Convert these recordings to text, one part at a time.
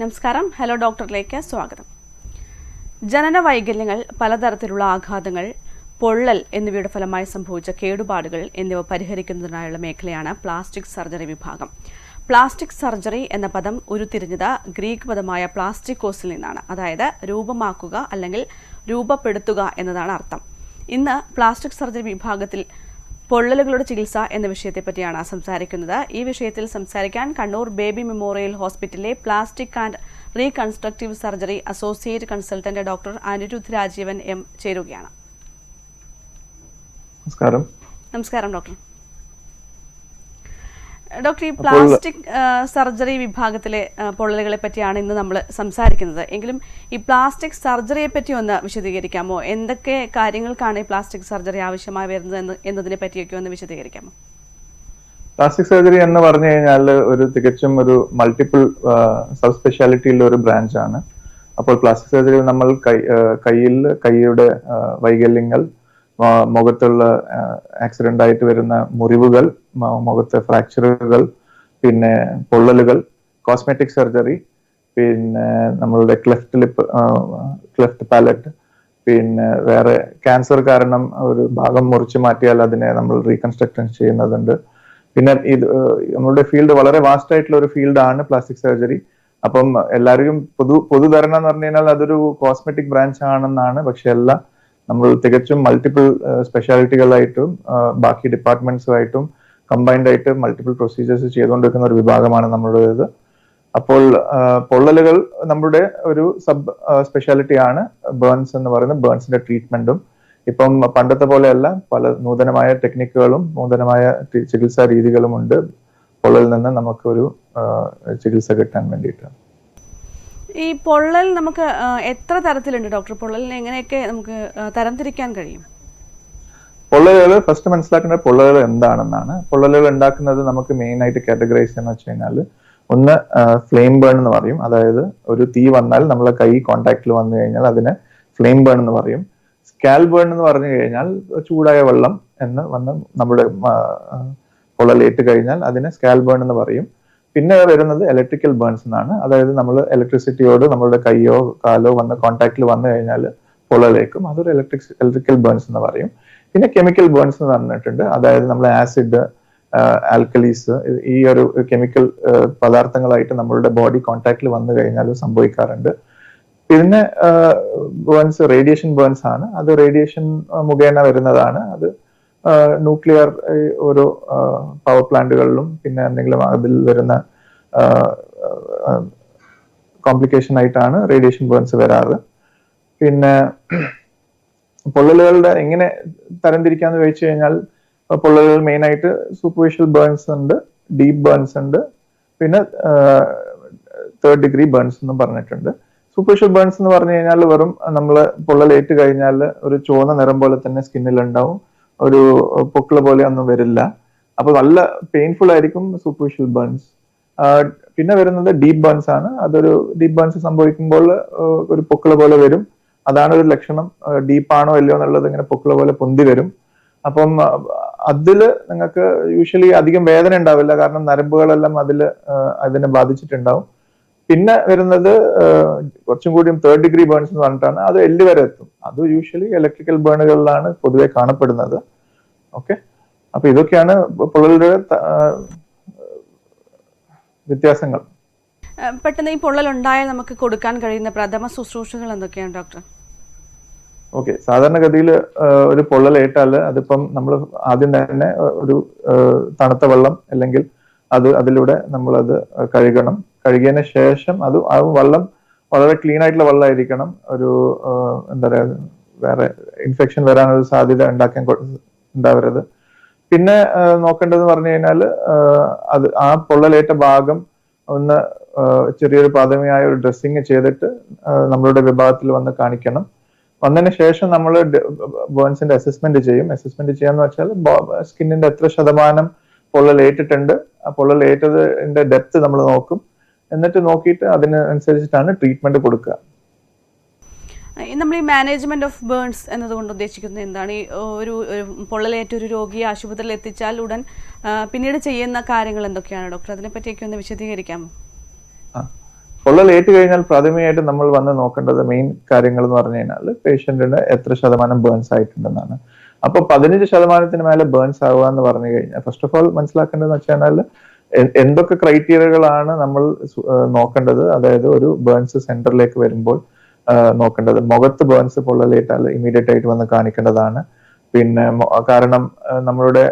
നമസ്കാരം. ഹലോ ഡോക്ടറിലേക്ക് സ്വാഗതം. ജനന വൈകല്യങ്ങൾ പലതരത്തിലുള്ള ആഘാതങ്ങൾ പൊള്ളൽ എന്നിവയുടെ ഫലമായി സംഭവിച്ച കേടുപാടുകൾ എന്നിവ പരിഹരിക്കുന്നതിനായുള്ള മേഖലയാണ് പ്ലാസ്റ്റിക് സർജറി വിഭാഗം. പ്ലാസ്റ്റിക് സർജറി എന്ന പദം ഉരുത്തിരിഞ്ഞത് ഗ്രീക്ക് പദമായ പ്ലാസ്റ്റിക്കോസിൽ നിന്നാണ്. അതായത് രൂപമാക്കുക അല്ലെങ്കിൽ രൂപപ്പെടുത്തുക എന്നതാണ് അർത്ഥം. ഇന്ന് പ്ലാസ്റ്റിക് സർജറി വിഭാഗത്തിൽ പൊള്ളലുകളുടെ ചികിത്സ എന്ന വിഷയത്തെ പറ്റിയാണ് സംസാരിക്കുന്നത്. ഈ വിഷയത്തിൽ സംസാരിക്കാൻ കണ്ണൂർ ബേബി മെമ്മോറിയൽ ഹോസ്പിറ്റലിലെ plastic and reconstructive surgery associate consultant doctor Anirudh Rajeevan M ചേരുകയാണ്. നമസ്കാരം. നമസ്കാരം ഡോക്ടർ. ഡോക്ടർ ഈ പ്ലാസ്റ്റിക് സർജറി വിഭാഗത്തിലെ പൊള്ളലുകളെ പറ്റിയാണ് ഇന്ന് നമ്മൾ സംസാരിക്കുന്നത്. എങ്കിലും ഈ പ്ലാസ്റ്റിക് സർജറിയെ പറ്റി ഒന്ന് വിശദീകരിക്കാമോ? എന്തൊക്കെ കാര്യങ്ങൾക്കാണ് ഈ പ്ലാസ്റ്റിക് സർജറി ആവശ്യമായി വരുന്നത് എന്ന് എന്നതിനെ പറ്റിയൊക്കെ ഒന്ന് വിശദീകരിക്കാമോ? പ്ലാസ്റ്റിക് സർജറി എന്ന് പറഞ്ഞു കഴിഞ്ഞാൽ ഒരു തികച്ചും ഒരു മൾട്ടിപ്പിൾ സബ് സ്പെഷ്യാലിറ്റിയിലുള്ള ഒരു ബ്രാഞ്ച് ആണ്. അപ്പോൾ പ്ലാസ്റ്റിക് സർജറിയിൽ നമ്മൾ കൈ കയ്യിൽ കൈയുടെ വൈകല്യങ്ങൾ മുഖത്തുള്ള ആക്സിഡന്റ് ആയിട്ട് വരുന്ന മുറിവുകൾ മുഖത്തെ ഫ്രാക്ചറുകൾ പിന്നെ പൊള്ളലുകൾ കോസ്മെറ്റിക് സർജറി പിന്നെ നമ്മളുടെ ക്ലെഫ്റ്റ് ലിപ്പ് ക്ലെഫ്റ്റ് പാലറ്റ് പിന്നെ വേറെ ക്യാൻസർ കാരണം ഒരു ഭാഗം മുറിച്ചു മാറ്റിയാൽ അതിനെ നമ്മൾ റീകൺസ്ട്രക്ഷൻ ചെയ്യുന്നതുണ്ട്. പിന്നെ ഇത് നമ്മളുടെ ഫീൽഡ് വളരെ വാസ്റ്റ് ആയിട്ടുള്ള ഒരു ഫീൽഡാണ് പ്ലാസ്റ്റിക് സർജറി അപ്പം എല്ലാവരും പൊതു പൊതുധാരണ എന്ന് പറഞ്ഞു കഴിഞ്ഞാൽ അതൊരു കോസ്മെറ്റിക് ബ്രാഞ്ച് ആണെന്നാണ്. പക്ഷെ അല്ല നമ്മൾ തികച്ചും മൾട്ടിപ്പിൾ സ്പെഷ്യാലിറ്റികളായിട്ടും ബാക്കി ഡിപ്പാർട്ട്മെന്റ്സുമായിട്ടും കമ്പൈൻഡ് ആയിട്ട് മൾട്ടിപ്പിൾ പ്രൊസീജിയേഴ്സ് ചെയ്തുകൊണ്ടിരിക്കുന്ന ഒരു വിഭാഗമാണ് നമ്മുടേത് അപ്പോൾ പൊള്ളലുകൾ നമ്മുടെ ഒരു സബ് സ്പെഷ്യാലിറ്റി ആണ് ബേൺസ് എന്ന് പറയുന്നത് ബേൺസിന്റെ ട്രീറ്റ്മെന്റും ഇപ്പം പണ്ടത്തെ പോലെയല്ല. പല നൂതനമായ ടെക്നിക്കുകളും നൂതനമായ ചികിത്സാ രീതികളും ഉണ്ട് പൊള്ളലിൽ നിന്ന് നമുക്ക് ഒരു ചികിത്സ കിട്ടാൻ വേണ്ടിയിട്ട്. ഈ പൊള്ളൽ നമുക്ക് എത്ര തരത്തിലുണ്ട് ഡോക്ടർ? പൊള്ളലിനെ എങ്ങനെയൊക്കെ നമുക്ക് തരംതിരിക്കാൻ കഴിയും? പൊള്ളലുകൾ ഫസ്റ്റ് മനസ്സിലാക്കേണ്ട പൊള്ളലുകൾ എന്താണെന്നാണ്. പൊള്ളലുകൾ ഉണ്ടാക്കുന്നത് നമുക്ക് മെയിൻ ആയിട്ട് കാറ്റഗറൈസ് എന്ന് വെച്ച് കഴിഞ്ഞാൽ ഒന്ന് ഫ്ലെയിം ബേൺ എന്ന് പറയും. അതായത് ഒരു തീ വന്നാൽ നമ്മളെ കൈ കോണ്ടാക്റ്റിൽ വന്നു കഴിഞ്ഞാൽ അതിനെ ഫ്ലെയിം ബേൺ എന്ന് പറയും. സ്കാൽ ബേൺ എന്ന് പറഞ്ഞു കഴിഞ്ഞാൽ ചൂടായ വെള്ളം എന്ന് വന്ന് നമ്മുടെ പൊള്ളലേറ്റ് കഴിഞ്ഞാൽ അതിനെ സ്കാൽ ബേൺ എന്ന് പറയും. പിന്നെ വരുന്നത് ഇലക്ട്രിക്കൽ ബേൺസ് എന്നാണ്. അതായത് നമ്മൾ ഇലക്ട്രിസിറ്റിയോട് നമ്മളുടെ കൈയോ കാലോ വന്ന കോണ്ടാക്റ്റിൽ വന്നു കഴിഞ്ഞാൽ പൊള്ളലേക്കും. അതൊരു ഇലക്ട്രിക് ഇലക്ട്രിക്കൽ ബേൺസ് എന്ന് പറയും. പിന്നെ കെമിക്കൽ ബേൺസ് എന്ന് പറഞ്ഞിട്ടുണ്ട്. അതായത് നമ്മൾ ആസിഡ് ആൽക്കലീസ് ഈ ഒരു കെമിക്കൽ പദാർത്ഥങ്ങളായിട്ട് നമ്മളുടെ ബോഡി കോണ്ടാക്റ്റിൽ വന്നു കഴിഞ്ഞാൽ സംഭവിക്കാറുണ്ട്. പിന്നെ ബേൺസ് റേഡിയേഷൻ ബേൺസ് ആണ്. അത് റേഡിയേഷൻ മുഖേന വരുന്നതാണ്. അത് ന്യൂക്ലിയർ ഓരോ പവർ പ്ലാന്റുകളിലും പിന്നെ എന്തെങ്കിലും അതിൽ വരുന്ന കോംപ്ലിക്കേഷൻ ആയിട്ടാണ് റേഡിയേഷൻ ബേൺസ് വരാറ്. പിന്നെ പൊള്ളലുകളുടെ എങ്ങനെ തരംതിരിക്കാന്ന് ചോദിച്ചു കഴിഞ്ഞാൽ പൊള്ളലുകൾ മെയിൻ ആയിട്ട് സൂപ്പർഫിഷ്യൽ ബേൺസ് ഉണ്ട് ഡീപ്പ് ബേൺസ് ഉണ്ട് പിന്നെ തേർഡ് ഡിഗ്രി ബേൺസ് എന്നും പറഞ്ഞിട്ടുണ്ട്. സൂപ്പർഫിഷ്യൽ ബേൺസ് എന്ന് പറഞ്ഞു കഴിഞ്ഞാൽ വെറും നമ്മൾ പൊള്ളലേറ്റ് കഴിഞ്ഞാൽ ഒരു ചുവന്ന നിറം പോലെ തന്നെ സ്കിന്നിൽ ഉണ്ടാവും. ഒരു പൊക്കിള പോലെ ഒന്നും വരില്ല. അപ്പൊ നല്ല പെയിൻഫുൾ ആയിരിക്കും സൂപ്പർഫിഷ്യൽ ബേൺസ് പിന്നെ വരുന്നത് ഡീപ് ബേൺസ് ആണ്. അതൊരു ഡീപ് ബേൺസ് സംഭവിക്കുമ്പോൾ ഒരു പൊക്കിള പോലെ വരും. അതാണ് ഒരു ലക്ഷണം ഡീപ്പ് ആണോ അല്ലയോ എന്നുള്ളത് ഇങ്ങനെ പൊക്കിള പോലെ പൊന്തി വരും. അപ്പം അതിൽ നിങ്ങൾക്ക് യൂഷ്വലി അധികം വേദന ഉണ്ടാവില്ല. കാരണം നരമ്പുകളെല്ലാം അതിൽ അതിനെ ബാധിച്ചിട്ടുണ്ടാവും. പിന്നെ വരുന്നത് കുറച്ചും കൂടിയും തേർഡ് ഡിഗ്രി ബേൺസ് എന്ന് പറഞ്ഞിട്ടാണ് അത് എല്ല് വരെ എത്തും. അത് യൂഷ്വലി ഇലക്ട്രിക്കൽ ബേണുകളിലാണ് പൊതുവെ കാണപ്പെടുന്നത്. ഓക്കെ അപ്പൊ ഇതൊക്കെയാണ് പൊള്ളലുടെ വ്യത്യാസങ്ങൾ. പെട്ടെന്ന് ഈ പൊള്ളൽ ഉണ്ടായാൽ നമുക്ക് കൊടുക്കാൻ കഴിയുന്ന പ്രഥമ ശുശ്രൂഷകൾ എന്തൊക്കെയാണ് ഡോക്ടർ? ഓക്കെ സാധാരണഗതിയിൽ ഒരു പൊള്ളലേറ്റാൽ അതിപ്പം നമ്മൾ ആദ്യം തന്നെ ഒരു തണുത്ത വെള്ളം അല്ലെങ്കിൽ അത് അതിലൂടെ നമ്മളത് കഴുകണം. കഴുകിയതിന് ശേഷം അത് ആ വെള്ളം വളരെ ക്ലീൻ ആയിട്ടുള്ള വെള്ളമായിരിക്കണം ഒരു എന്താ പറയുക വേറെ ഇൻഫെക്ഷൻ വരാനൊരു സാധ്യത ഉണ്ടാക്കാൻ ഉണ്ടാവരുത്. പിന്നെ നോക്കേണ്ടതെന്ന് പറഞ്ഞു കഴിഞ്ഞാൽ അത് ആ പൊള്ളലേറ്റ ഭാഗം ഒന്ന് ചെറിയൊരു പ്രാഥമികമായ ഒരു ഡ്രസ്സിങ് ചെയ്തിട്ട് നമ്മളുടെ വിഭാഗത്തിൽ വന്ന് കാണിക്കണം. വന്നതിന് ശേഷം നമ്മൾ ബോൺസിന്റെ അസസ്മെന്റ് ചെയ്യും. അസസ്മെന്റ് ചെയ്യാന്ന് വെച്ചാൽ സ്കിന്നിന്റെ എത്ര ശതമാനം പൊള്ളലേറ്റിട്ടുണ്ട്. ആ പൊള്ളലേറ്റതിന്റെ ഡെപ്ത് നമ്മൾ നോക്കും. എന്നിട്ട് നോക്കിയിട്ട് അതിനനുസരിച്ചിട്ടാണ് ട്രീറ്റ്മെന്റ് കൊടുക്കുക. നമ്മൾ ഈ മാനേജ്മെന്റ് ഓഫ് ബേൺസ് എന്നതുകൊണ്ട് ഉദ്ദേശിക്കുന്നത് എന്താണ്? ഈ ഒരു പൊള്ളലേറ്റ ഒരു രോഗിയെ ആശുപത്രിയിൽ എത്തിച്ചാൽ ഉടൻ പിന്നീട് ചെയ്യുന്ന കാര്യങ്ങൾ എന്തൊക്കെയാണ്? ഡോക്ടർ അതിനെ പറ്റിയൊക്കെ ഒന്ന് വിശദീകരിക്കാമോ? പൊള്ളലേറ്റ് കഴിഞ്ഞാൽ പ്രാഥമികമായിട്ട് നമ്മൾ വന്ന് നോക്കേണ്ടത് മെയിൻ കാര്യങ്ങൾ എന്ന് പറഞ്ഞു കഴിഞ്ഞാൽ പേഷ്യന്റിന് എത്ര ശതമാനം ബേൺസ് ആയിട്ടുണ്ടെന്നാണ്. അപ്പൊ പതിനഞ്ച് ശതമാനത്തിന് മേലെ ബേൺസ് ആവുക എന്ന് പറഞ്ഞു കഴിഞ്ഞാൽ ഫസ്റ്റ് ഓഫ് ഓൾ മനസ്സിലാക്കേണ്ടതെന്ന് വെച്ച് കഴിഞ്ഞാൽ എ- എന്തൊക്കെ ക്രൈറ്റീരിയകളാണ് നമ്മൾ നോക്കേണ്ടത്? അതായത് ഒരു ബേൺസ് സെന്ററിലേക്ക് വരുമ്പോൾ നോക്കേണ്ടത്. മുഖത്ത് ബേൺസ് പൊള്ളലേറ്റാൽ ഇമീഡിയറ്റ് ആയിട്ട് വന്ന് കാണിക്കേണ്ടതാണ്. പിന്നെ കാരണം നമ്മളുടെ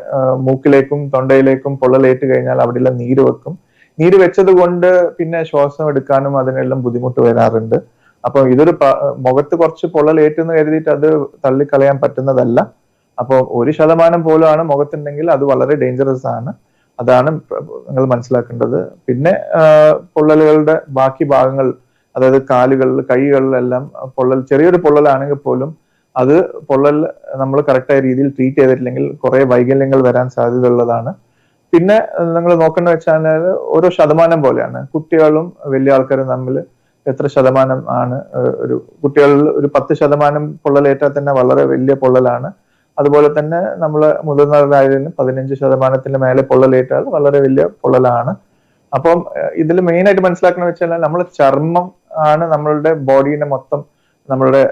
മൂക്കിലേക്കും തൊണ്ടയിലേക്കും പൊള്ളലേറ്റ് കഴിഞ്ഞാൽ അവിടെയുള്ള നീര് വെക്കും. നീര് വെച്ചത് കൊണ്ട് പിന്നെ ശ്വാസം എടുക്കാനും അതിനെല്ലാം ബുദ്ധിമുട്ട് വരാറുണ്ട്. അപ്പൊ ഇതൊരു മുഖത്ത് കുറച്ച് പൊള്ളലേറ്റെന്ന് കരുതിയിട്ട് അത് തള്ളിക്കളയാൻ പറ്റുന്നതല്ല. അപ്പോൾ ഒരു ശതമാനം പോലും ആണ് മുഖത്തുണ്ടെങ്കിൽ അത് വളരെ ഡേഞ്ചറസ് ആണ്. അതാണ് നിങ്ങൾ മനസ്സിലാക്കേണ്ടത്. പിന്നെ പൊള്ളലുകളുടെ ബാക്കി ഭാഗങ്ങൾ അതായത് കാലുകളിൽ കൈകളിലെല്ലാം പൊള്ളൽ ചെറിയൊരു പൊള്ളലാണെങ്കിൽ പോലും അത് പൊള്ളൽ നമ്മൾ കറക്റ്റായ രീതിയിൽ ട്രീറ്റ് ചെയ്തിട്ടില്ലെങ്കിൽ കുറെ വൈകല്യങ്ങൾ വരാൻ സാധ്യത ഉള്ളതാണ് പിന്നെ നിങ്ങൾ നോക്കേണ്ട വെച്ചാൽ ഓരോ ശതമാനം പോലെയാണ്. കുട്ടികളും വലിയ ആൾക്കാരും തമ്മിൽ എത്ര ശതമാനം ആണ് ഒരു കുട്ടികളിൽ ഒരു പത്ത് ശതമാനം പൊള്ളലേറ്റാൽ തന്നെ വളരെ വലിയ പൊള്ളലാണ്. അതുപോലെ തന്നെ നമ്മൾ മുതിർന്നവരായാലും പതിനഞ്ച് ശതമാനത്തിന് മേലെ പൊള്ളലേറ്റാൽ വളരെ വലിയ പൊള്ളലാണ്. അപ്പം ഇതിൽ മെയിൻ ആയിട്ട് മനസ്സിലാക്കണം വെച്ചാൽ നമ്മൾ ചർമ്മം ആണ് നമ്മളുടെ ബോഡീനെ മൊത്തം നമ്മളുടെ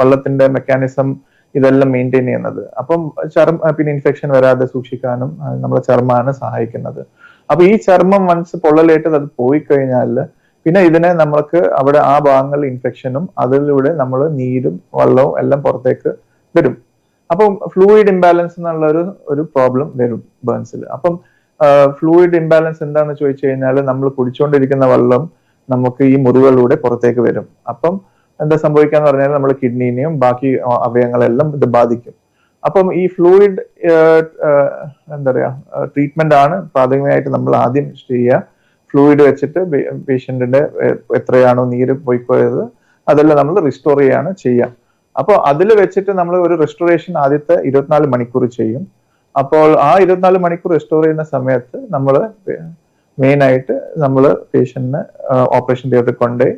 വള്ളത്തിന്റെ മെക്കാനിസം ഇതെല്ലാം മെയിന്റെയിൻ ചെയ്യുന്നത്. അപ്പം ചർമ്മ പിന്നെ ഇൻഫെക്ഷൻ വരാതെ സൂക്ഷിക്കാനും നമ്മളെ ചർമ്മമാണ് സഹായിക്കുന്നത്. അപ്പൊ ഈ ചർമ്മം മനസ്സ് പൊള്ളലേറ്റത് അത് പോയി കഴിഞ്ഞാൽ പിന്നെ ഇതിനെ നമ്മൾക്ക് അവിടെ ആ ഭാഗങ്ങളിൽ ഇൻഫെക്ഷനും അതിലൂടെ നമ്മൾ നീരും വെള്ളവും എല്ലാം പുറത്തേക്ക് വരും. അപ്പം ഫ്ലൂയിഡ് ഇംബാലൻസ് എന്നുള്ള ഒരു ഒരു പ്രോബ്ലം വരും ബേൺസിൽ അപ്പം ഫ്ലൂയിഡ് ഇംബാലൻസ് എന്താണെന്ന് ചോദിച്ചു കഴിഞ്ഞാൽ നമ്മൾ കുടിച്ചുകൊണ്ടിരിക്കുന്ന വെള്ളം നമുക്ക് ഈ മുറിവുകളിലൂടെ പുറത്തേക്ക് വരും. അപ്പം എന്താ സംഭവിക്കാന്ന് പറഞ്ഞാൽ നമ്മൾ കിഡ്നീനെയും ബാക്കി അവയവങ്ങളെല്ലാം ഇത് ബാധിക്കും. അപ്പം ഈ ഫ്ലൂയിഡ് എന്താ പറയാ ട്രീറ്റ്മെന്റ് ആണ് പ്രാഥമികമായിട്ട് നമ്മൾ ആദ്യം ചെയ്യുക ഫ്ലൂയിഡ് വെച്ചിട്ട് പേഷ്യന്റിന്റെ എത്രയാണോ നീര് പോയിപ്പോയത് അതെല്ലാം നമ്മൾ റിസ്റ്റോർ ചെയ്യാണ് ചെയ്യുക അപ്പോൾ അതിൽ വെച്ചിട്ട് നമ്മൾ ഒരു റെസ്റ്റോറേഷൻ ആദ്യത്തെ ഇരുപത്തിനാല് മണിക്കൂർ ചെയ്യും. അപ്പോൾ ആ ഇരുപത്തിനാല് മണിക്കൂർ റെസ്റ്റോർ ചെയ്യുന്ന സമയത്ത് നമ്മൾ മെയിൻ ആയിട്ട് നമ്മൾ പേഷ്യന്റിന് ഓപ്പറേഷൻ തിയേറ്ററിൽ കൊണ്ടുപോയി.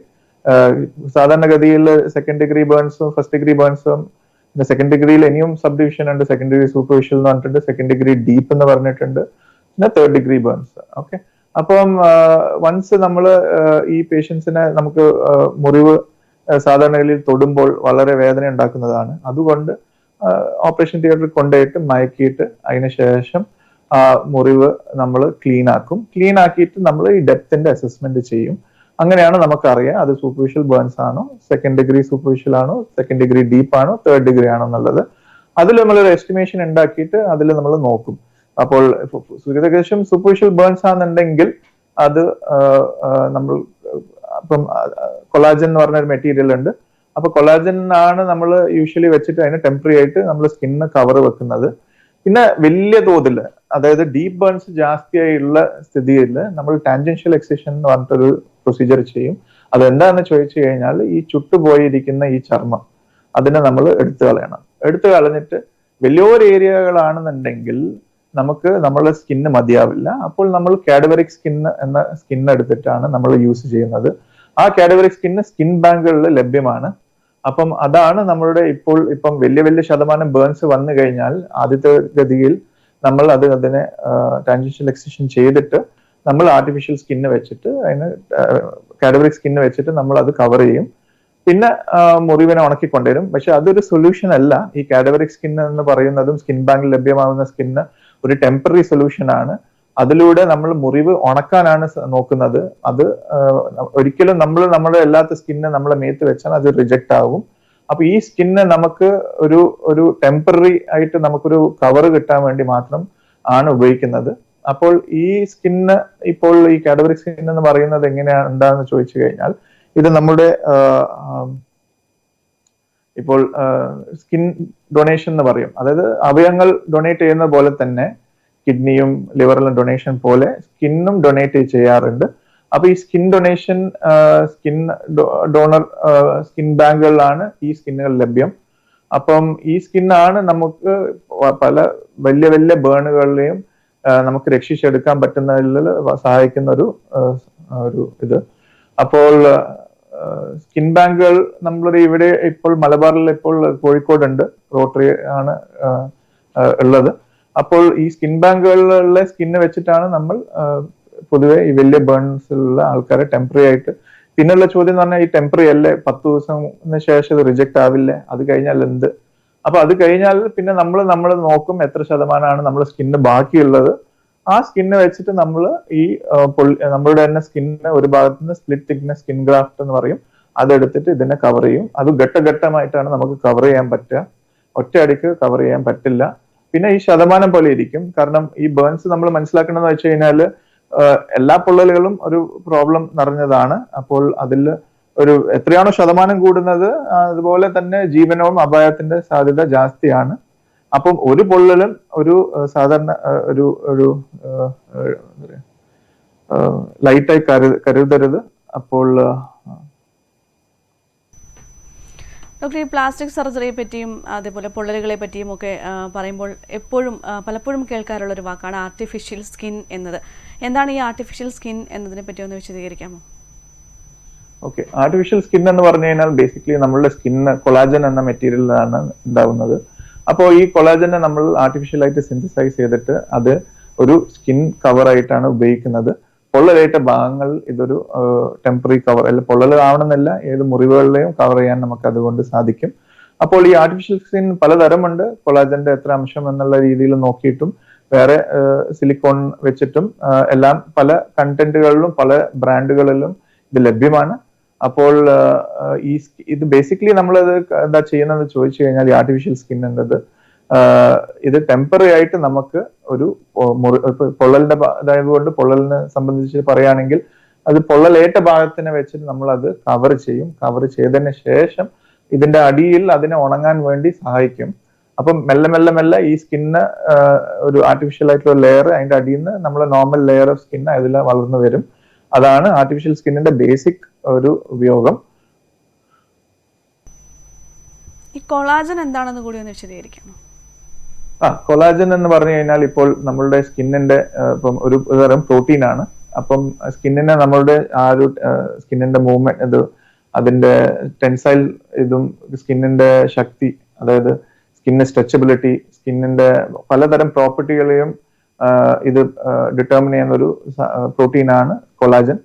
സാധാരണഗതിയിൽ സെക്കൻഡ് ഡിഗ്രി ബേൺസും ഫസ്റ്റ് ഡിഗ്രി ബേൺസും പിന്നെ സെക്കൻഡ് ഡിഗ്രിയിൽ ഇനിയും സബ് ഡിവിഷൻ ഉണ്ട്. സെക്കൻഡ് ഡിഗ്രി സൂപ്പർഫിഷ്യൽ എന്ന് പറഞ്ഞിട്ടുണ്ട്. സെക്കൻഡ് ഡിഗ്രി ഡീപ്പ് എന്ന് പറഞ്ഞിട്ടുണ്ട്. പിന്നെ തേർഡ് ഡിഗ്രി ബേൺസ് ഓക്കെ അപ്പം വൺസ് നമ്മൾ ഈ പേഷ്യൻസിനെ നമുക്ക് മുറിവ് സാധാരണയിൽ തൊടുമ്പോൾ വളരെ വേദന ഉണ്ടാക്കുന്നതാണ്. അതുകൊണ്ട് ഓപ്പറേഷൻ തിയേറ്ററിൽ കൊണ്ടുപോയിട്ട് മയക്കിയിട്ട് അതിനുശേഷം ആ മുറിവ് നമ്മൾ ക്ലീൻ ആക്കും. ക്ലീൻ ആക്കിയിട്ട് നമ്മൾ ഈ ഡെപ്തിന്റെ അസസ്മെന്റ് ചെയ്യും. അങ്ങനെയാണ് നമുക്കറിയാം അത് സൂപ്പർഫിഷ്യൽ ബേൺസ് ആണോ സെക്കൻഡ് ഡിഗ്രി സൂപ്പർഫിഷ്യൽ ആണോ സെക്കൻഡ് ഡിഗ്രി ഡീപ്പ് ആണോ തേർഡ് ഡിഗ്രി ആണോ എന്നുള്ളത്. അതിൽ നമ്മൾ ഒരു എസ്റ്റിമേഷൻ ഉണ്ടാക്കിയിട്ട് അതിൽ നമ്മൾ നോക്കും. അപ്പോൾ സൂര്യപ്രകാശം സൂപ്പർഫിഷ്യൽ ബേൺസ് ആണെന്നുണ്ടെങ്കിൽ അത് നമ്മൾ ഇപ്പം കൊളാജൻ എന്ന് പറഞ്ഞ ഒരു മെറ്റീരിയൽ ഉണ്ട്. അപ്പൊ കൊളാജൻ ആണ് നമ്മൾ യൂഷ്വലി വെച്ചിട്ട് അതിന് ടെമ്പററി ആയിട്ട് നമ്മൾ സ്കിന്ന് കവർ വെക്കുന്നത്. പിന്നെ വലിയ തോതിൽ അതായത് ഡീപ്പ് ബേൺസ് ജാസ്തിയായുള്ള സ്ഥിതിയിൽ നമ്മൾ ടാൻജൻഷ്യൽ എക്സിഷൻ എന്ന് പറഞ്ഞിട്ടൊരു പ്രൊസീജിയർ ചെയ്യും. അതെന്താണെന്ന് ചോദിച്ചു കഴിഞ്ഞാൽ ഈ ചുട്ടുപോയിരിക്കുന്ന ഈ ചർമ്മം അതിനെ നമ്മൾ എടുത്തു കളയണം. എടുത്തു കളഞ്ഞിട്ട് വലിയൊരു ഏരിയകളാണെന്നുണ്ടെങ്കിൽ നമുക്ക് നമ്മളെ സ്കിന്ന് മതിയാവില്ല. അപ്പോൾ നമ്മൾ കാഡവറിക് സ്കിന്ന് എന്ന സ്കിന്ന് എടുത്തിട്ടാണ് നമ്മൾ യൂസ് ചെയ്യുന്നത്. ആ കാഡവറിക് സ്കിന്ന് സ്കിൻ ബാങ്കുകളിൽ ലഭ്യമാണ്. അപ്പം അതാണ് നമ്മളുടെ ഇപ്പോൾ ഇപ്പം വലിയ വലിയ ശതമാനം ബേൺസ് വന്നു കഴിഞ്ഞാൽ ആദ്യത്തെ ഗതിയിൽ നമ്മൾ അത് അതിനെ ടാൻജൻഷ്യൽ എക്സിഷൻ ചെയ്തിട്ട് നമ്മൾ ആർട്ടിഫിഷ്യൽ സ്കിന്ന് വെച്ചിട്ട് അതിന് കാഡവറിക് സ്കിന്ന് വെച്ചിട്ട് നമ്മൾ അത് കവർ ചെയ്യും. പിന്നെ മുറിവിനെ ഉണക്കിക്കൊണ്ടുവരും. പക്ഷെ അതൊരു സൊല്യൂഷൻ അല്ല. ഈ കാഡവറിക് സ്കിന്ന് എന്ന് പറയുന്നതും സ്കിൻ ബാങ്കിൽ ലഭ്യമാകുന്ന സ്കിന്ന് ഒരു ടെമ്പററി സൊല്യൂഷൻ ആണ്. അതിലൂടെ നമ്മൾ മുറിവ് ഉണക്കാനാണ് നോക്കുന്നത്. അത് ഒരിക്കലും നമ്മൾ നമ്മുടെ അല്ലാത്ത സ്കിന്ന് നമ്മളെ മേത്ത് വെച്ചാൽ അത് റിജക്ട് ആകും അപ്പൊ ഈ സ്കിന്ന് നമുക്ക് ഒരു ഒരു ടെമ്പററി ആയിട്ട് നമുക്കൊരു കവർ കിട്ടാൻ വേണ്ടി മാത്രം ആണ് ഉപയോഗിക്കുന്നത്. അപ്പോൾ ഈ സ്കിന്ന് ഇപ്പോൾ ഈ കാഡബറി സ്കിൻ എന്ന് പറയുന്നത് എങ്ങനെയാണ് എന്താണെന്ന് ചോദിച്ചു കഴിഞ്ഞാൽ ഇത് നമ്മുടെ ഇപ്പോൾ സ്കിൻ ഡൊണേഷൻ എന്ന് പറയും. അതായത് അവയവങ്ങൾ ഡൊണേറ്റ് ചെയ്യുന്ന പോലെ തന്നെ കിഡ്നിയും ലിവറിലും ഡൊണേഷൻ പോലെ സ്കിന്നും ഡൊണേറ്റ് ചെയ്യാറുണ്ട്. അപ്പൊ ഈ skin donation skin donor skin ബാങ്കുകളിലാണ് ഈ സ്കിന്നുകൾ ലഭ്യം. അപ്പം ഈ സ്കിന്നാണ് നമുക്ക് പല വലിയ വലിയ ബേണുകളിലെയും നമുക്ക് രക്ഷിച്ചെടുക്കാൻ പറ്റുന്നതിൽ സഹായിക്കുന്ന ഒരു ഒരു ഇത്. അപ്പോൾ സ്കിൻ ബാങ്കുകൾ നമ്മളുടെ ഇവിടെ ഇപ്പോൾ മലബാറിൽ ഇപ്പോൾ കോഴിക്കോട് ഉണ്ട് റോട്ടറി ആണ് ഉള്ളത്. അപ്പോൾ ഈ സ്കിൻ ബാങ്കുകളിലെ സ്കിന്ന് വെച്ചിട്ടാണ് നമ്മൾ പൊതുവെ ഈ വലിയ ബേൺസ് ഉള്ള ആൾക്കാരെ ടെമ്പററി ആയിട്ട്. പിന്നെയുള്ള ചോദ്യം എന്ന് പറഞ്ഞാൽ ഈ ടെമ്പററി അല്ലേ? പത്ത് ദിവസത്തിന് ശേഷം ഇത് റിജക്ട് ആവില്ലേ? അത് കഴിഞ്ഞാൽ എന്ത്? അപ്പൊ അത് കഴിഞ്ഞാൽ പിന്നെ നമ്മൾ നമ്മൾ നോക്കും എത്ര ശതമാനമാണ് നമ്മുടെ സ്കിന്ന് ബാക്കിയുള്ളത്. ആ സ്കിന്ന് വെച്ചിട്ട് നമ്മൾ ഈ നമ്മളുടെ തന്നെ സ്കിന്ന് ഒരു ഭാഗത്ത് നിന്ന് സ്പ്ലിറ്റ് തിക്നെസ് സ്കിൻ ഗ്രാഫ്റ്റ് എന്ന് പറയും. അതെടുത്തിട്ട് ഇതിനെ കവർ ചെയ്യും. അത് ഘട്ടഘട്ടമായിട്ടാണ് നമുക്ക് കവർ ചെയ്യാൻ പറ്റുക. ഒറ്റയടിക്ക് കവർ ചെയ്യാൻ പറ്റില്ല. പിന്നെ ഈ ശതമാനം പോലെ ഇരിക്കും. കാരണം ഈ ബേൺസ് നമ്മൾ മനസ്സിലാക്കണമെന്ന് വെച്ച് കഴിഞ്ഞാൽ എല്ലാ പൊള്ളലുകളും ഒരു പ്രോബ്ലം നിറഞ്ഞതാണ്. അപ്പോൾ അതിൽ ഒരു എത്രയാണോ ശതമാനം കൂടുന്നത് അതുപോലെ തന്നെ ജീവനവും അപായത്തിന്റെ സാധ്യത ജാസ്തിയാണ്. അപ്പം ഒരു പൊള്ളലും ഒരു സാധാരണ ഒരു ഒരു ലൈറ്റായി കരു കരുതരുത്. അപ്പോൾ ഡോക്ടർ ഈ പ്ലാസ്റ്റിക് സർജറിയെ പറ്റിയും അതേപോലെ പൊള്ളലുകളെ പറ്റിയും ഒക്കെ പറയുമ്പോൾ എപ്പോഴും പലപ്പോഴും കേൾക്കാറുള്ള ഒരു വാക്കാണ് ആർട്ടിഫിഷ്യൽ സ്കിൻ എന്നത്. എന്താണ് ഈ ആർട്ടിഫിഷ്യൽ സ്കിൻ എന്നതിനെ പറ്റി ഒന്ന് വിശദീകരിക്കാമോ? ഓക്കെ. ആർട്ടിഫിഷ്യൽ സ്കിൻ എന്ന് പറഞ്ഞു കഴിഞ്ഞാൽ ബേസിക്കലി നമ്മളുടെ സ്കിന്ന് കൊളാജൻ എന്ന മെറ്റീരിയലിലാണ് ഉണ്ടാവുന്നത്. അപ്പോൾ ഈ കൊളാജനെ നമ്മൾ ആർട്ടിഫിഷ്യൽ ആയിട്ട് സിന്തസൈസ് ചെയ്തിട്ട് അത് ഒരു സ്കിൻ കവർ ആയിട്ടാണ് ഉപയോഗിക്കുന്നത്. പൊള്ളലേറ്റ ഭാഗങ്ങൾ ഇതൊരു ടെമ്പററി കവർ അല്ല പൊള്ളൽ ആവണമെന്നില്ല ഏത് മുറിവുകളിലെയും കവർ ചെയ്യാൻ നമുക്ക് അതുകൊണ്ട് സാധിക്കും. അപ്പോൾ ഈ ആർട്ടിഫിഷ്യൽ സ്കിൻ പലതരമുണ്ട്. കൊളാജന്റെ എത്ര അംശം എന്നുള്ള രീതിയിൽ നോക്കിയിട്ടും വേറെ സിലിക്കോൺ വെച്ചിട്ടും എല്ലാം പല കണ്ടന്റുകളിലും പല ബ്രാൻഡുകളിലും ഇത് ലഭ്യമാണ്. അപ്പോൾ ഈ ഇത് ബേസിക്കലി നമ്മളത് എന്താ ചെയ്യുന്നത് ചോദിച്ചു കഴിഞ്ഞാൽ ഈ ആർട്ടിഫിഷ്യൽ സ്കിൻ എന്നത് ഇത് ടെമ്പററി ആയിട്ട് നമുക്ക് ഒരു പൊള്ളലിന്റെ ഇതായതുകൊണ്ട് പൊള്ളലിനെ സംബന്ധിച്ച് പറയുകയാണെങ്കിൽ അത് പൊള്ളലേറ്റ ഭാഗത്തിനെ വെച്ചിട്ട് നമ്മൾ അത് കവർ ചെയ്യും. കവർ ചെയ്തതിന് ശേഷം ഇതിന്റെ അടിയിൽ അതിനെ ഉണങ്ങാൻ വേണ്ടി സഹായിക്കും. അപ്പം മെല്ലെ മെല്ലെ മെല്ലെ ഈ സ്കിന്ന് ഒരു ആർട്ടിഫിഷ്യൽ ആയിട്ടുള്ള ലെയർ അതിന്റെ അടിയിൽ നിന്ന് നമ്മൾ നോർമൽ ലെയർ ഓഫ് സ്കിന്ന് അതിൽ വളർന്നു വരും. അതാണ് ആർട്ടിഫിഷ്യൽ സ്കിന്നിന്റെ ബേസിക് ഒരു ഉപയോഗം. ഈ കൊളാജൻ എന്താണെന്ന് കൂടി ഒന്ന് വിശദീകരിക്കാമോ? ആ കൊളാജൻ എന്ന് പറഞ്ഞു കഴിഞ്ഞാൽ ഇപ്പോൾ നമ്മളുടെ സ്കിന്നിന്റെ ഇപ്പം ഒരു ഒരു തരം പ്രോട്ടീൻ ആണ്. അപ്പം സ്കിന്നിനെ നമ്മളുടെ ആ ഒരു സ്കിന്നിന്റെ മൂവ്മെന്റ് ഇത് അതിന്റെ ടെൻസൈൽ ഇതും സ്കിന്നിന്റെ ശക്തി അതായത് സ്കിന്നിന്റെ സ്ട്രെച്ചബിലിറ്റി സ്കിന്നിന്റെ പലതരം പ്രോപ്പർട്ടികളെയും ഇത് ഡിറ്റർമിൻ ചെയ്യുന്ന ഒരു പ്രോട്ടീൻ ആണ് കൊളാജൻ.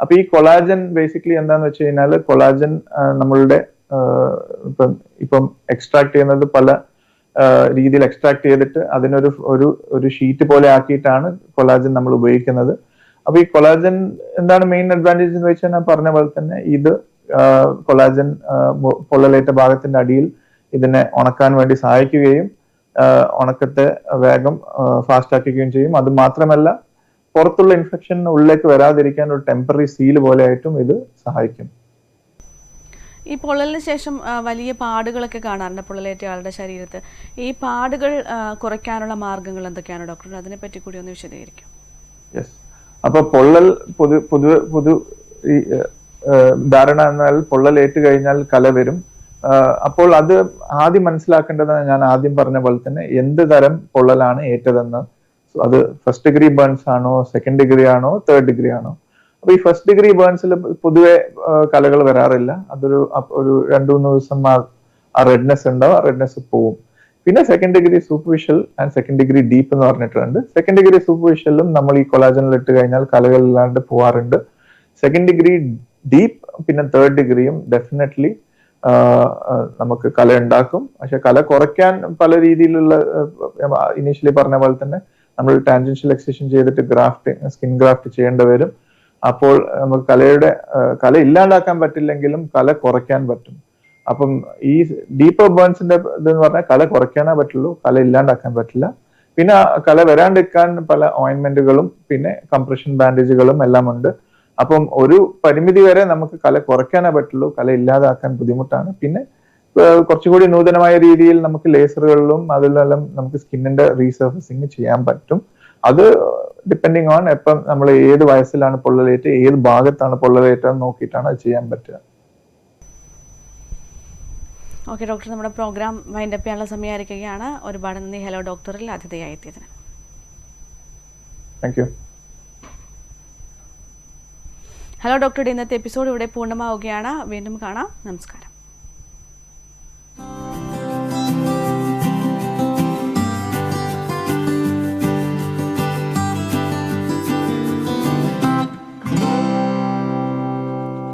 അപ്പൊ ഈ കൊളാജൻ ബേസിക്കലി എന്താന്ന് വെച്ച് കഴിഞ്ഞാൽ കൊളാജൻ നമ്മളുടെ ഇപ്പം ഇപ്പം എക്സ്ട്രാക്ട് ചെയ്യുന്നത് പല രീതിയിൽ എക്സ്ട്രാക്ട് ചെയ്തിട്ട് അതിനൊരു ഒരു ഒരു ഷീറ്റ് പോലെ ആക്കിയിട്ടാണ് കൊളാജൻ നമ്മൾ ഉപയോഗിക്കുന്നത്. അപ്പൊ ഈ കൊളാജൻ എന്താണ് മെയിൻ അഡ്വാന്റേജ് എന്ന് വെച്ചാൽ ഞാൻ പറഞ്ഞ പോലെ തന്നെ ഇത് കൊളാജൻ പൊള്ളലേറ്റ ഭാഗത്തിന്റെ അടിയിൽ ഇതിനെ ഉണക്കാൻ വേണ്ടി സഹായിക്കുകയും ഉണക്കത്തെ വേഗം ഫാസ്റ്റ് ആക്കുകയും ചെയ്യും. അത് മാത്രമല്ല പുറത്തുള്ള ഇൻഫെക്ഷൻ ഉള്ളിലേക്ക് വരാതിരിക്കാൻ ഒരു ടെമ്പററി സീൽ പോലെ ആയിട്ടും ഇത് സഹായിക്കും. ഈ പൊള്ളലിന് ശേഷം വലിയ പാടുകളൊക്കെ കാണാറുണ്ട് പൊള്ളലേറ്റ ആളുടെ ശരീരത്ത്. ഈ പാടുകൾ കുറയ്ക്കാനുള്ള മാർഗങ്ങൾ എന്തൊക്കെയാണ് ഡോക്ടർ? അതിനെ പറ്റി കൂടി ഒന്ന് വിശദീകരിക്കും. യെസ് അപ്പൊ പൊള്ളൽ പൊതു പൊതു പൊതു ഈ ധാരണ എന്നാൽ പൊള്ളൽ ഏറ്റു കഴിഞ്ഞാൽ കല വരും. അപ്പോൾ അത് ആദ്യം മനസ്സിലാക്കേണ്ടത് ഞാൻ ആദ്യം പറഞ്ഞ പോലെ തന്നെ എന്ത് തരം പൊള്ളലാണ് ഏറ്റതെന്ന്. അത് ഫസ്റ്റ് ഡിഗ്രി ബേൺസ് ആണോ സെക്കൻഡ് ഡിഗ്രി ആണോ തേർഡ് ഡിഗ്രി ആണോ? അപ്പൊ ഈ ഫസ്റ്റ് ഡിഗ്രി ബേൺസിൽ പൊതുവെ കലകൾ വരാറില്ല. അതൊരു ഒരു രണ്ടു മൂന്ന് ദിവസം ആ- റെഡ്നെസ് ഉണ്ടാവും ആ റെഡ്നെസ് പോവും. പിന്നെ second degree superficial and second degree deep എന്ന് പറഞ്ഞിട്ടുണ്ട്. സെക്കൻഡ് ഡിഗ്രി സൂപ്പർഫിഷ്യലും നമ്മൾ ഈ കൊളാജനിൽ ഇട്ട് കഴിഞ്ഞാൽ കലകൾ ഇല്ലാണ്ട് പോവാറുണ്ട്. സെക്കൻഡ് ഡിഗ്രി ഡീപ്പ് പിന്നെ തേർഡ് ഡിഗ്രിയും ഡെഫിനറ്റ്ലി നമുക്ക് കല ഉണ്ടാക്കും. പക്ഷെ കല കുറയ്ക്കാൻ പല രീതിയിലുള്ള ഇനീഷ്യലി പറഞ്ഞ പോലെ തന്നെ നമ്മൾ ടാൻജൻഷ്യൽ എക്സിഷൻ ചെയ്തിട്ട് ഗ്രാഫ്റ്റ് സ്കിൻ ഗ്രാഫ്റ്റ് ചെയ്യേണ്ടി വരും. അപ്പോൾ നമുക്ക് കലയുടെ കല ഇല്ലാണ്ടാക്കാൻ പറ്റില്ലെങ്കിലും കല കുറയ്ക്കാൻ പറ്റും. അപ്പം ഈ ഡീപ്പർ ബേൺസിന്റെ ഇതെന്ന് പറഞ്ഞാൽ കല കുറയ്ക്കാനേ പറ്റുള്ളൂ കല ഇല്ലാണ്ടാക്കാൻ പറ്റില്ല. പിന്നെ കല വരാണ്ടിരിക്കാൻ പല ഓയിൻമെന്റുകളും പിന്നെ കംപ്രഷൻ ബാൻഡേജുകളും എല്ലാം ഉണ്ട് അപ്പം ഒരു പരിമിതി വരെ നമുക്ക് കല കുറയ്ക്കാനേ പറ്റുള്ളൂ. കല ഇല്ലാതാക്കാൻ ബുദ്ധിമുട്ടാണ്. പിന്നെ കുറച്ചുകൂടി നൂതനമായ രീതിയിൽ നമുക്ക് ലേസറുകളിലും അതിലെല്ലാം നമുക്ക് സ്കിന്നിന്റെ റീസർഫസിങ് ചെയ്യാൻ പറ്റും. അത് ഡിപ്പെൻഡിങ് ഓൺ എപ്പം നമ്മൾ ഏത് വയസ്സിലാണ് പൊള്ളലേറ്റ് ഏത് ഭാഗത്താണ് പൊള്ളലേറ്റ് നോക്കിയിട്ടാണ് അത് ചെയ്യാൻ പറ്റുക. Okay doctor. നമ്മുടെ പ്രോഗ്രാം വൈൻഡപ്പ് ചെയ്യാനുള്ള സമയമായിരിക്കുകയാണ്. ഒരുപാട് നന്ദി. ഹലോ ഡോക്ടറിൽ അതിഥിയായി എത്തിയതിന്. Thank you. ഹലോ ഡോക്ടറുടെ ഇന്നത്തെ എപ്പിസോഡ് ഇവിടെ പൂർണമാവുകയാണ്. വീണ്ടും കാണാം. നമസ്കാരം.